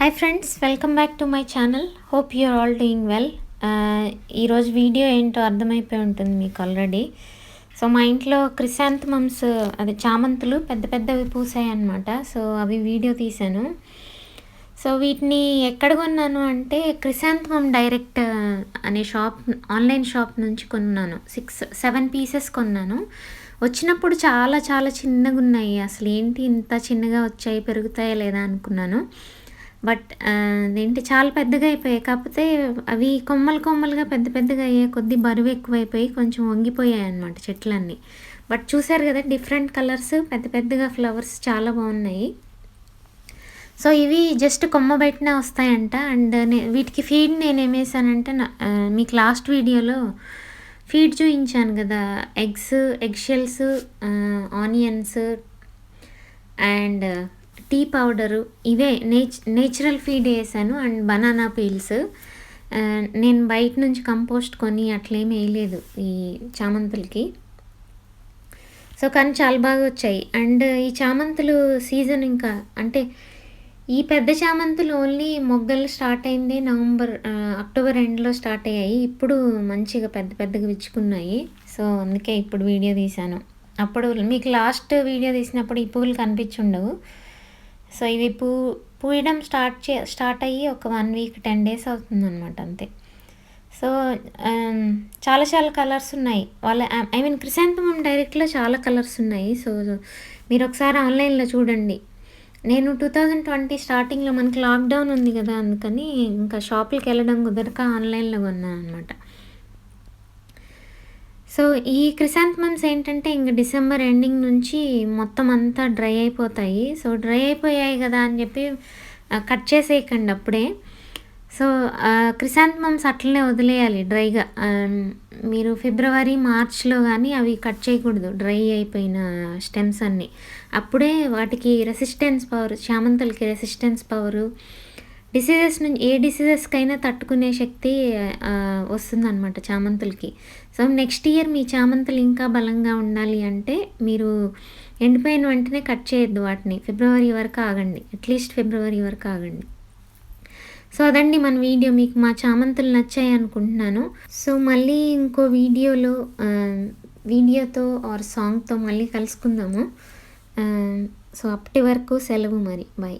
Hi friends welcome back to my channel hope you're all doing well ఈరోజు video ఏంటో అర్థమైపోయి ఉంటుంది మీకు ఆల్రెడీ సో మా ఇంట్లో క్రిసాంతమమ్స్ అదే చామంతులు పెద్ద పెద్దవి పూసాయి అనమాట సో అవి వీడియో తీశాను. సో వీటిని ఎక్కడ కొన్నాను అంటే క్రిసాంతమం డైరెక్ట్ uh, అనే షాప్ ఆన్లైన్ షాప్ నుంచి కొన్నాను. సిక్స్ సెవెన్ పీసెస్ కొన్నాను. వచ్చినప్పుడు చాలా చాలా చిన్నగా ఉన్నాయి అసలు ఏంటి ఇంత చిన్నగా వచ్చాయి పెరుగుతాయా లేదా అనుకున్నాను. బట్ ఏంటి చాలా పెద్దగా అయిపోయాయి. కాకపోతే అవి కొమ్మలు కొమ్మలుగా పెద్ద పెద్దగా అయ్యాయి కొద్ది బరువు ఎక్కువైపోయి కొంచెం వంగిపోయాయి అనమాట చెట్లన్నీ. బట్ చూసారు కదా డిఫరెంట్ కలర్స్ పెద్ద పెద్దగా ఫ్లవర్స్ చాలా బాగున్నాయి. సో ఇవి జస్ట్ కొమ్మ బయటనే వస్తాయంట. అండ్ నే వీటికి ఫీడ్ నేను ఏమేసానంటే మీకు లాస్ట్ వీడియోలో ఫీడ్ చూపించాను కదా. Eggs egg shells onions and tea powder ఇవే నేచ్ నేచురల్ ఫీడ్ వేసాను అండ్ బనానా పీల్స్. నేను బయట నుంచి కంపోస్ట్ కొని అట్లేమి వేయలేదు ఈ చామంతులకి. సో కానీ చాలా బాగా వచ్చాయి. అండ్ ఈ చామంతులు సీజన్ ఇంకా అంటే ఈ పెద్ద చామంతులు ఓన్లీ మొగ్గలు స్టార్ట్ అయింది నవంబర్ అక్టోబర్ ఎండ్లో స్టార్ట్ అయ్యాయి. ఇప్పుడు మంచిగా పెద్ద పెద్దగా విచ్చుకున్నాయి. సో అందుకే ఇప్పుడు వీడియో తీశాను. అప్పుడు మీకు లాస్ట్ వీడియో తీసినప్పుడు ఈ పువ్వులు కనిపించుండవు. సో ఇవి పూ పూయడం స్టార్ట్ చే స్టార్ట్ అయ్యి ఒక వన్ వీక్ టెన్ డేస్ అవుతుందన్నమాట అంతే. సో చాలా చాలా కలర్స్ ఉన్నాయి. వాళ్ళ ఐ మీన్ క్రిసాంతమం డైరెక్ట్లో చాలా కలర్స్ ఉన్నాయి. సో మీరు ఒకసారి ఆన్లైన్లో చూడండి. నేను టూ థౌజండ్ ట్వంటీ స్టార్టింగ్లో మనకి లాక్డౌన్ ఉంది కదా అందుకని ఇంకా షాపులకి వెళ్ళడం కుదరక ఆన్లైన్లో కొన్నాను అనమాట సో ఈ క్రిసాంతమమ్స్ ఏంటంటే ఇంక డిసెంబర్ ఎండింగ్ నుంచి మొత్తం అంతా డ్రై అయిపోతాయి. సో డ్రై అయిపోయాయి కదా అని చెప్పి కట్ చేసేయకండి అప్పుడే. సో క్రిసాంతమమ్స్ అట్లనే వదిలేయాలి డ్రైగా. మీరు ఫిబ్రవరి మార్చ్లో కానీ అవి కట్ చేయకూడదు. డ్రై అయిపోయిన స్టెమ్స్ అన్నీ. అప్పుడే వాటికి రెసిస్టెన్స్ పవర్ చామంతులకి రెసిస్టెన్స్ పవరు డిసీజెస్ నుంచి ఏ డిసీజెస్కైనా తట్టుకునే శక్తి వస్తుందన్నమాట చామంతులకి. సో నెక్స్ట్ ఇయర్ మీ చామంతులు ఇంకా బలంగా ఉండాలి అంటే మీరు ఎండిపోయిన వెంటనే కట్ చేయొద్దు వాటిని. ఫిబ్రవరి వరకు ఆగండి. అట్లీస్ట్ ఫిబ్రవరి వరకు ఆగండి. సో అదండి మన వీడియో. మీకు మా చామంతులు నచ్చాయి అనుకుంటున్నాను. సో మళ్ళీ ఇంకో వీడియోలో వీడియోతో ఆర్ సాంగ్తో మళ్ళీ కలుసుకుందాము. సో అప్పటి వరకు సెలవు మరి. బాయ్